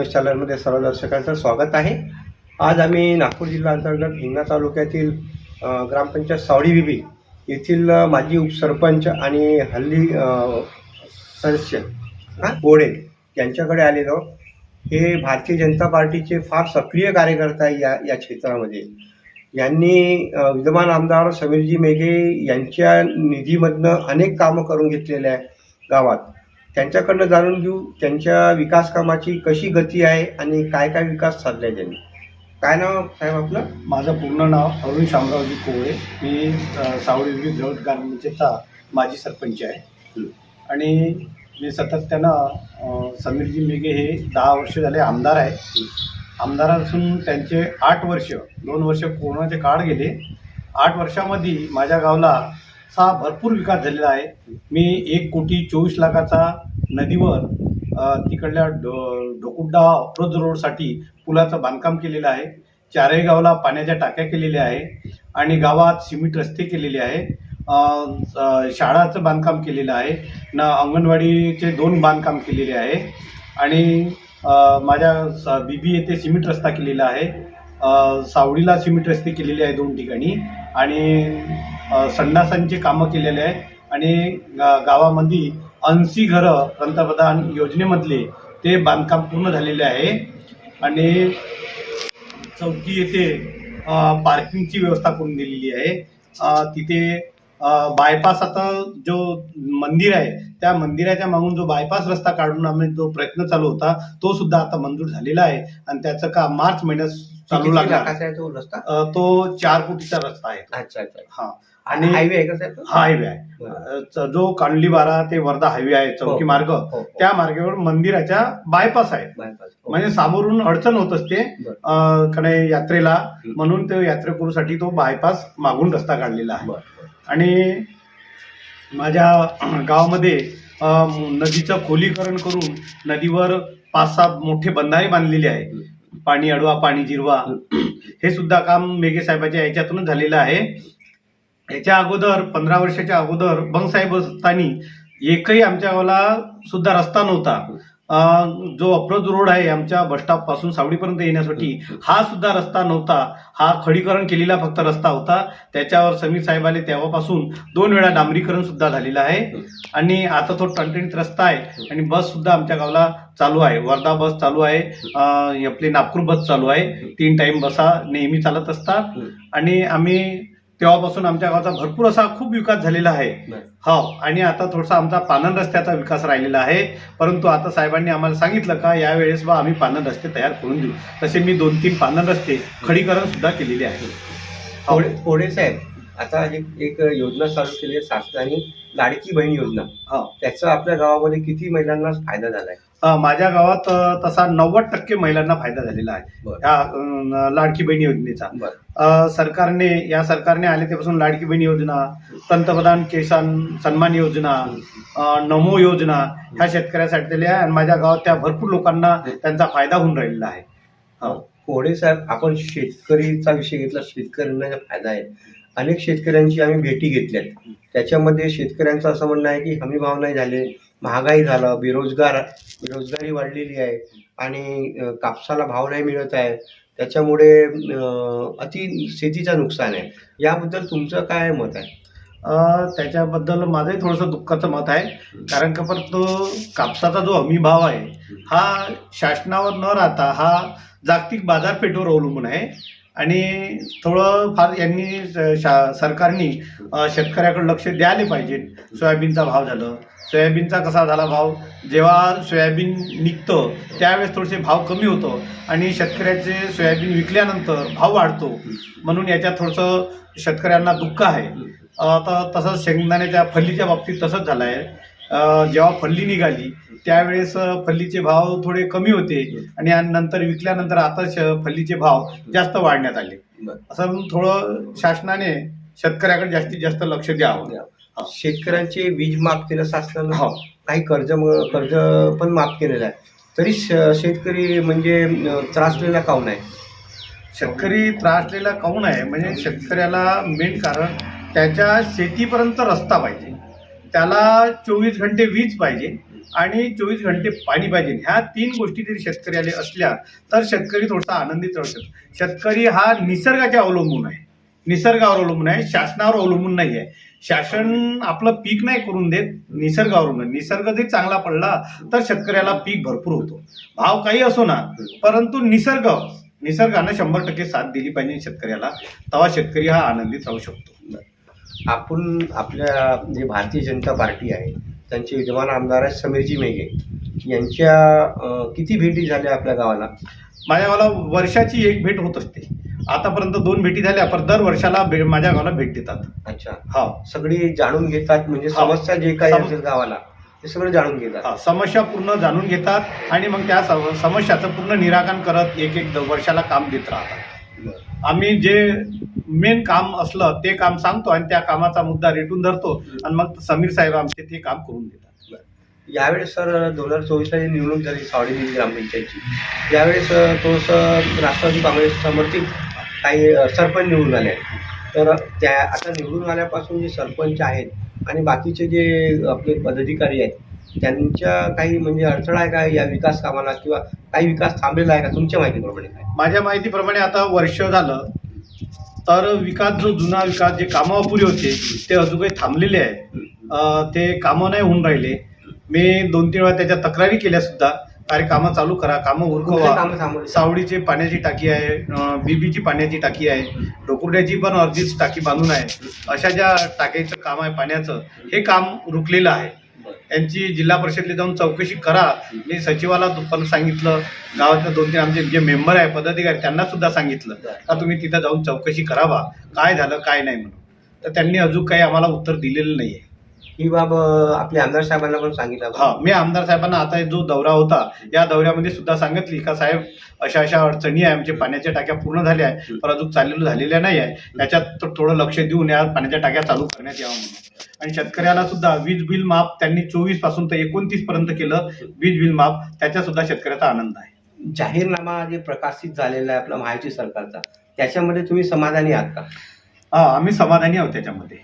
News चॅनलमध्ये सर्व दर्शकांचं स्वागत आहे. आज आम्ही नागपूर जिल्हा अंतर्गत हिंगणा तालुक्यातील ग्रामपंचायत सावडी बिबी येथील माजी उपसरपंच आणि हल्ली सदस्य हा, बोडे यांच्याकडे आलेलो. हे भारतीय जनता पार्टीचे फार सक्रिय कार्यकर्ता आहे या या क्षेत्रामध्ये. यांनी विद्यमान आमदार समीरजी मेघे यांच्या निधीमधनं अनेक कामं करून घेतलेले आहे गावात. त्यांच्याकडनं जाणून घेऊ त्यांच्या विकास कामाची कशी गती आहे आणि काय काय विकास साधलाय त्यांनी. काय नाव साहेब आपलं? माझं पूर्ण नाव अरुण शामरावजी कोवळे. मी सावळी विविध जवळ ग्रामपंचायतचा माजी सरपंच आहे. आणि मी सातत्यानं अ, समीरजी मेघे हे दहा वर्ष झाले आमदार आहे. आमदार असून त्यांचे आठ वर्ष दोन वर्ष कोरोनाचे काळ गेले. आठ वर्षामध्ये माझ्या गावाला चा भरपूर विकास झालेला आहे. मी एक कोटी चोवीस लाखाचा नदीवर तिकडल्या डो ढोकुड्डा अप्रोच रोडसाठी पुलाचं बांधकाम केलेलं आहे. चारही गावाला पाण्याच्या टाक्या केलेल्या आहे आणि गावात सिमेंट रस्ते केलेले आहे. शाळाचं बांधकाम केलेलं आहे. न अंगणवाडीचे दोन बांधकाम केलेले आहे. आणि माझ्या स- बीबी येथे सिमेंट रस्ता केलेला आहे. सावडीला सिमेंट रस्ते केलेले आहे दोन ठिकाणी. आणि संडासांचे कामं केलेले आहे. आणि गा- गावामध्ये ऐंशी घरं पंतप्रधान योजनेमधले ते बांधकाम पूर्ण झालेले आहे. आणि चौकी येथे पार्किंगची व्यवस्था करून दिलेली आहे. तिथे बायपास आता जो मंदिर आहे त्या मंदिराच्या मागून जो बायपास रस्ता काढून आम्ही जो प्रयत्न चालू होता तो सुद्धा आता मंजूर झालेला आहे. आणि त्याचं काम मार्च महिन्यात चालू आहे तो रस्ता? अ, तो चार कोटीचा रस्ता आहे अच्छा अच्छा. हा. आणि हायवे आहे का साहेब? हा हायवे आहे जो कांडली बारा ते वर्धा हायवे आहे चौकी हो. मार्ग हो, हो. त्या मार्गावर मंदिराच्या बायपास आहे. हो. म्हणजे समोरून अडचण होत असते कडे यात्रेला हं. म्हणून ते यात्रेकरूसाठी तो बायपास मागून रस्ता काढलेला आहे. आणि माझ्या गावामध्ये नदीचं खोलीकरण करून नदीवर पाच सहा मोठे बंधारे बांधलेले आहे पाणी अडवा पाणी जिरवा हे सुद्धा काम मेघे साहेबाच्या याच्यातूनच झालेलं आहे याच्या अगोदर पंधरा वर्षाच्या अगोदर बंगसाहेब असताना एकही आमच्या गावाला सुद्धा रस्ता नव्हता. जो अप्रोच रोड आहे आमच्या बसस्टॉपपासून सावडीपर्यंत येण्यासाठी हा सुद्धा रस्ता नव्हता. हा खडीकरण केलेला फक्त रस्ता होता. त्याच्यावर समीर साहेब आले तेव्हापासून दोन वेळा डांबरीकरण सुद्धा झालेलं आहे. आणि आता तो टणटणीत रस्ता आहे आणि बस सुद्धा आमच्या गावाला चालू आहे. वर्धा बस चालू आहे. आपली नागपूर बस चालू आहे. तीन टाइम बसा नेहमी चालत असतात. आणि आम्ही तेव्हापासून आमच्या गावाचा भरपूर असा खूप विकास झालेला आहे बरं. हो आणि आता थोडासा आमचा पानन रस्त्याचा विकास राहिलेला आहे परंतु आता साहेबांनी आम्हाला सांगितलं का यावेळेस बा आम्ही पानन रस्ते तयार करून देऊ तसे मी दोन तीन पानन रस्ते खडीकरण सुद्धा केलेले आहे हो. थोडे थोडे साहेब आता एक एक योजना चालू केली आहे शासनाने लाडकी बहीण योजना हो. त्याचा आपल्या गावामध्ये किती महिलांना फायदा झालाय अ, माझ्या गावात तसा नव्वद टक्के महिलांना फायदा झालेला आहे. या लाडकी बहीण योजनेचा. सरकारने या सरकारने आले तेपासून लाडकी बहीण योजना पंतप्रधान किसान सन्मान योजना नमो योजना ह्या शेतकऱ्यासाठी दिल्या आणि माझ्या गावात त्या भरपूर लोकांना त्यांचा फायदा होऊन राहिलेला आहे. हो. कोडे साहेब आपण शेतकरीचा विषय घेतला शेतकऱ्यांना फायदा आहे. अनेक शेतकऱ्यांची आम्ही भेटी घेतल्यात. त्याच्यामध्ये शेतकऱ्यांचं असं म्हणणं आहे की हमी भाव नाही झाले महागाई झालं बेरोजगार बेरोजगारी वाढलेली आहे आणि कापसाला भाव नाही मिळत आहे. त्याच्यामुळे अति शेतीचं नुकसान आहे. याबद्दल तुमचं काय मत आहे? त्याच्याबद्दल माझंही थोडंसं दुःखाचं मत आहे. कारण का परत कापसाचा जो हमी भाव आहे हा शासनावर न राहता हा जागतिक बाजारपेठेवर अवलंबून आहे. आणि थोडं फार यांनी शा सरकारने शेतकऱ्याकडे लक्ष द्यायला पाहिजे. सोयाबीनचा भाव झालं. सोयाबीनचा कसा झाला भाव? जेव्हा सोयाबीन निघतं त्यावेळेस थोडेसे भाव कमी होतो. आणि शेतकऱ्याचे सोयाबीन विकल्यानंतर भाव वाढतो. म्हणून याच्यात थोडंसं शेतकऱ्यांना दुःख आहे. आता तसंच शेंगदाण्याच्या फल्लीच्या बाबतीत तसंच झालं आहे जेव्हा फल्ली निघाली त्यावेळेस फल्लीचे भाव थोडे कमी होते आणि नंतर विकल्यानंतर आता श- फल्लीचे भाव जास्त वाढण्यात आले. असं थोडं शासनाने शेतकऱ्याकडे जास्तीत जास्त लक्ष द्यावं. शेतकऱ्यांचे वीज माफ केलं शासनानं? हो. काही कर्ज कर्ज पण माफ केलेलं आहे. तरी श- शेतकरी म्हणजे त्रासलेला काऊन आहे? शेतकरी त्रासलेला काऊन आहे? म्हणजे शेतकऱ्याला मेन कारण त्याच्या शेतीपर्यंत रस्ता पाहिजे. त्याला चोवीस घंटे वीज पाहिजे आणि चोवीस घंटे पाणी पाहिजे. ह्या तीन गोष्टी जरी शेतकऱ्याला असल्या तर शेतकरी थोडासा आनंदित राहू शकतो. शेतकरी हा निसर्गाच्या अवलंबून आहे. निसर्गावर अवलंबून आहे शासनावर अवलंबून नाही आहे. शासन आपलं पीक नाही करून देत निसर्गावर निसर्ग जरी चांगला पडला तर शेतकऱ्याला पीक भरपूर होतो. भाव काही असो ना परंतु निसर्ग निसर्गानं शंभर टक्के साथ दिली पाहिजे शेतकऱ्याला. तेव्हा शेतकरी हा आनंदित राहू शकतो. आपण आपल्या जे भारतीय जनता पार्टी आहे त्यांचे विद्यमान आमदार आहेत समीरजी मेघे. यांच्या किती भेटी झाल्या आपल्या गावाला? माझ्या गावाला वर्षाची एक भेट होत असते. आतापर्यंत दोन भेटी झाल्या पण दर वर्षाला माझ्या गावाला भेट देतात. अच्छा. हा. सगळी जाणून घेतात म्हणजे. समस्या जे काही असेल गावाला ते सगळं जाणून घेतात. हा, समस्या पूर्ण जाणून घेतात आणि मग त्या सम- समस्याचं पूर्ण निराकरण करत एक एक वर्षाला काम देत राहतात. आम्ही जे मेन काम असलं ते काम सांगतो आणि त्या कामाचा मुद्दा रेटून धरतो आणि मग समीर साहेब आमचे ते काम करून देतात. यावेळेस सर दोन हजार चोवीसला जी निवडणूक झाली सावडी ग्रामपंचायतची यावेळेस थोडंसं राष्ट्रवादी काँग्रेस समर्थित काही सरपंच निवडून आले. तर त्या आता निवडून आल्यापासून जे सरपंच आहेत आणि बाकीचे जे आपले पदाधिकारी आहेत त्यांच्या काही म्हणजे अडथळा आहे का या विकास कामाला किंवा काही विकास थांबलेला आहे का? तुमच्या माहितीप्रमाणे काय? माझ्या माहितीप्रमाणे आता वर्ष झालं तर विकास जो जुना विकास जे कामं अपुरे होते ते अजून काही थांबलेले आहे ते कामं नाही होऊन राहिले. मी दोन तीन वेळा त्याच्या तक्रारी केल्या सुद्धा. अरे कामं चालू करा कामं उरकवा. सावडीची पाण्याची टाकी आहे बीबीची पाण्याची टाकी आहे डोकुर्ड्याची पण अर्धीच टाकी बांधून आहे. अशा ज्या टाक्याचं काम आहे पाण्याचं हे काम रुकलेलं आहे. यांची जिल्हा परिषदला जाऊन चौकशी करा. मी सचिवाला पण सांगितलं. गावातल्या दोन तीन आमचे जे मेंबर आहे पदाधिकारी त्यांना सुद्धा सांगितलं. का तुम्ही तिथं जाऊन चौकशी करावा. काय झालं काय नाही म्हणून. तर त्यांनी अजून काही आम्हाला उत्तर दिलेलं नाही आहे ही बाब आपल्या आमदार साहेबांना पण सांगितलं हा मी आमदार साहेबांना आता जो दौरा होता या दौऱ्यामध्ये सुद्धा सांगितली का साहेब अशा अशा अडचणी आहे आमच्या पाण्याच्या टाक्या पूर्ण झाल्या आहे पण अजून चाललेलं झालेल्या नाही आहे त्याच्यात तो- थोडं लक्ष देऊन या पाण्याच्या टाक्या चालू करण्यात यावं म्हणून. आणि शेतकऱ्याला सुद्धा वीज बिल माफ त्यांनी चोवीसपासून तर एकोणतीस पर्यंत केलं वीज बिल माफ त्याच्या सुद्धा शेतकऱ्याचा आनंद आहे. जाहीरनामा जे प्रकाशित झालेला आहे आपला महायुती सरकारचा त्याच्यामध्ये तुम्ही समाधानी आहात का? हा आम्ही समाधानी आहोत त्याच्यामध्ये.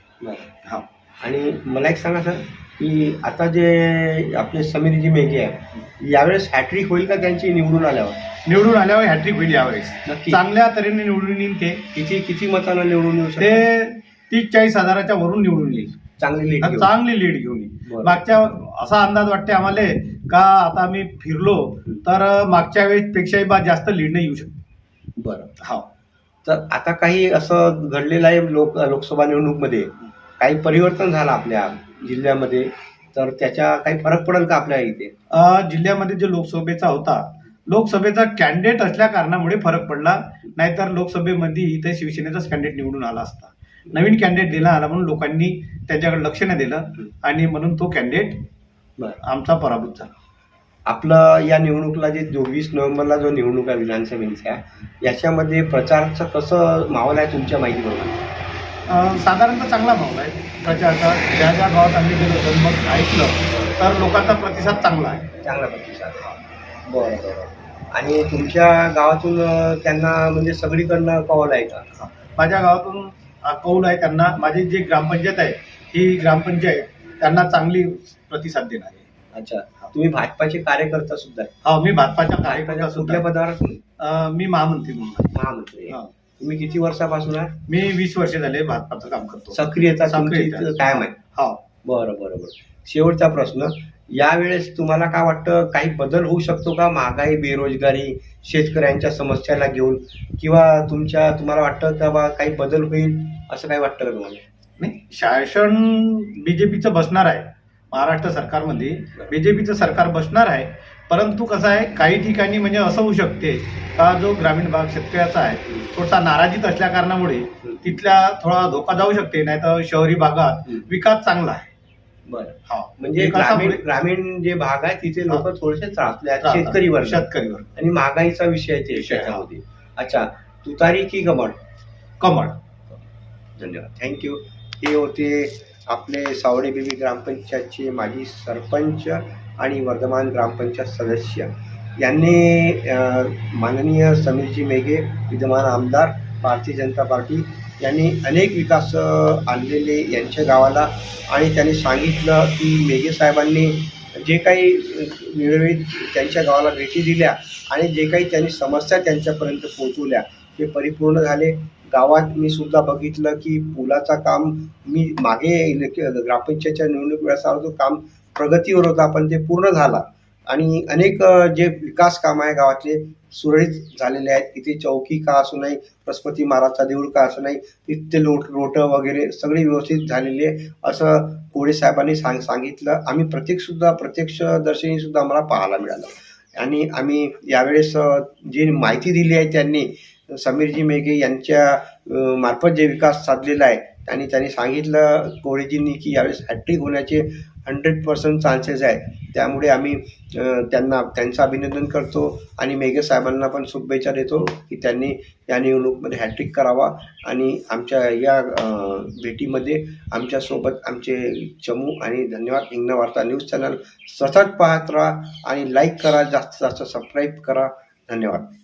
हा. आणि मला एक सांगा सर की आता जे आपले समीरजी मेघे आहे यावेळेस हॅट्रिक होईल का त्यांची निवडून आल्यावर? निवडून आल्यावर हॅट्रिक होईल यावेळेस. नक्की. चांगल्या तऱ्हेने निवडून येईल ते. किती किती मतांना निवडून येऊ शकते ते तीस चाळीस हजाराच्या वरून निवडून येईल. चांगली लीड घेऊन. चांगली लीड घेऊन येईल. बरं. मागच्या असा अंदाज वाटते आम्हाला का आता आम्ही फिरलो तर मागच्या वेळेस पेक्षाही बा जास्त लीड येऊ शकते. बरं. हा. तर आता काही असं घडलेलं आहे लोक लोकसभा निवडणूकमध्ये? काही परिवर्तन झालं आपल्या जिल्ह्यामध्ये? तर त्याच्या काही फरक पडेल का आपल्या इथे? जिल्ह्यामध्ये जो लोकसभेचा होता लोकसभेचा कॅन्डिडेट असल्या कारणामुळे फरक पडला. नाहीतर लोकसभेमध्ये इथे शिवसेनेचाच कॅन्डिडेट निवडून आला असता. नवीन कॅन्डिडेट दिला आला म्हणून लोकांनी त्याच्याकडे लक्ष नाही दिलं आणि म्हणून तो कॅन्डिडेट आमचा पराभूत झाला. आपलं या निवडणुकीला जे चोवीस नोव्हेंबरला जो निवडणूक आहे विधानसभेच्या याच्यामध्ये प्रचाराचं कसं माहोल आहे तुमच्या माहितीप्रमाणे अं, साधारणतः चांगला माहोल आहे. प्रचारचा ज्या ज्या गावात आम्ही गेलो तर मग ऐकलं तर लोकांचा प्रतिसाद चांगला आहे. चांगला प्रतिसाद. बरं बरं. आणि तुमच्या गावातून त्यांना म्हणजे सगळीकडनं कॉल आहे का? माझ्या गावातून कौल आहे त्यांना. माझी जी ग्रामपंचायत आहे ही ग्रामपंचायत त्यांना चांगली प्रतिसाद देणार आहे. अच्छा. तुम्ही भाजपाचे कार्यकर्ता सुद्धा आहे. हा मी भाजपाच्या कार्यकर्ता सुद्धा. पदावर मी महामंत्री म्हणून. महामंत्री. हा. तुम्ही किती वर्षापासून आहे? मी वीस वर्ष झाले भाजपाचं काम करतो. सक्रियता तुमची सक्रियता. कायम आहे. हा. बरं बरं बरं. शेवटचा प्रश्न. यावेळेस तुम्हाला काय वाटतं काही बदल होऊ शकतो का? महागाई बेरोजगारी शेतकऱ्यांच्या समस्याला घेऊन किंवा तुमच्या तुम्हाला वाटतं का बा काही बदल होईल? असं काही वाटतं का तुम्हाला? नाही शासन बीजेपीचं बसणार आहे. महाराष्ट्र सरकारमध्ये बीजेपीचं सरकार बसणार आहे. परंतु कसं आहे काही ठिकाणी म्हणजे असं होऊ शकते का जो ग्रामीण भाग शेतकऱ्याचा आहे थोडासा नाराजीत असल्या कारणामुळे तिथल्या थोडा धोका जाऊ शकते नाही तर शहरी भागात विकास चांगला आहे. बरं. हा. म्हणजे ग्रामीण जे भाग आहे तिथे लोक. थोडेसे त्रासले आहेत त्रास- शेतकरी वर्ग. शेतकरी वर्ग. आणि महागाईचा विषय ते अच्छा तुतारी की कमळ? कमळ. धन्यवाद. थँक्यू. हे होते आपले सावडे बीबी ग्रामपंचायतचे माजी सरपंच आणि वर्धमान ग्रामपंचायत सदस्य. यांनी माननीय समीरजी मेघे विद्यमान आमदार भारतीय जनता पार्टी यांनी अनेक विकास आणलेले यांच्या गावाला आणि त्यांनी सांगितलं की मेघे साहेबांनी जे काही वेळोवेळी त्यांच्या गावाला भेटी दिल्या आणि जे काही त्यांनी समस्या त्यांच्यापर्यंत पोहोचवल्या ते परिपूर्ण झाले. गावात मी सुद्धा बघितलं की पुलाचा काम मी मागे इलेक् ग्रामपंचायतच्या निवडणूक वेळेस आलो तो काम प्रगतीवर होता पण ते पूर्ण झाला. आणि अनेक जे विकास काम आहे गावातले सुरळीत झालेले आहेत. इथे चौकी का असू नाही बृहस्पती महाराजचा देऊळ का असू नाही तिथे लोट लोटं वगैरे सगळे व्यवस्थित झालेले आहे, असं कोळे साहेबांनी सांग सांगितलं. आम्ही प्रत्यक्षसुद्धा प्रत्यक्षदर्शनीसुद्धा आम्हाला पाहायला मिळालं. आणि आम्ही यावेळेस जी माहिती दिली आहे त्यांनी समीरजी मेघे यांच्या मार्फत जे विकास साधलेला आहे आणि त्यांनी सांगितलं कोळेजींनी की यावेळेस हॅट्रिक होण्याचे हंड्रेड पर्सेंट चान्सेस आहे त्यामुळे आम्ही त्यांना त्यांचं अभिनंदन करतो आणि मेघे साहेबांना पण शुभेच्छा देतो की त्यांनी या निवडणूकमध्ये हॅट्रिक करावा आणि आमच्या या भेटीमध्ये आमच्यासोबत आमचे चमू आणि धन्यवाद हिंगणा वार्ता न्यूज चॅनल सतत पाहत राहा आणि लाईक करा जास्तीत जास्त सबस्क्राईब करा. धन्यवाद.